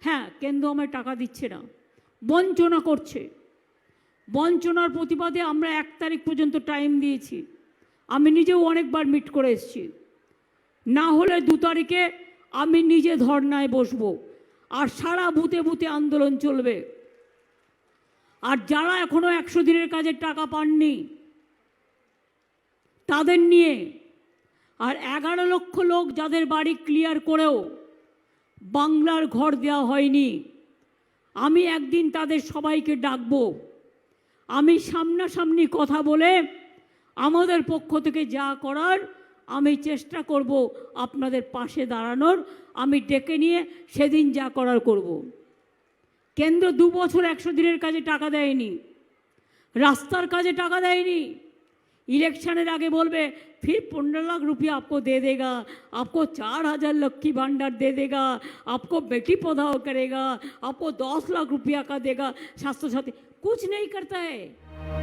হ্যাঁ কেন্দ্র আমায় টাকা দিচ্ছে না। বঞ্চনা করছে। বঞ্চনার প্রতিবাদে আমরা এক তারিখ পর্যন্ত টাইম দিয়েছি। আমি নিজেও অনেকবার মিট করে এসেছি। না হলে দু তারিখে আমি নিজে ধর্নায় বসবো। আর সারা বুথে বুথে আন্দোলন চলবে। আর যারা এখনও একশো দিনের কাজের টাকা পাননি, তাদের নিয়ে আর এগারো লক্ষ লোক যাদের বাড়ি ক্লিয়ার করেও বাংলার ঘর দেওয়া হয়নি। আমি একদিন তাদের সবাইকে ডাকবো। আমি সামনাসামনি কথা বলে আমাদের পক্ষ থেকে যা করার আমি চেষ্টা করব আপনাদের পাশে দাঁড়ানোর। আমি ডেকে নিয়ে সেদিন যা করার করব। কেন্দ্র দু বছর একশো দিনের কাজে টাকা দেয়নি। রাস্তার কাজে টাকা দেয়নি। इलेक्शन आगे बोलबे फिर पंद्रह लाख रुपया आपको दे देगा, आपको चार हज़ार लक्की भंडार दे देगा, आपको बेटी पौधा करेगा, आपको दस लाख रुपया का देगा स्वास्थ्य साथी कुछ नहीं करता है।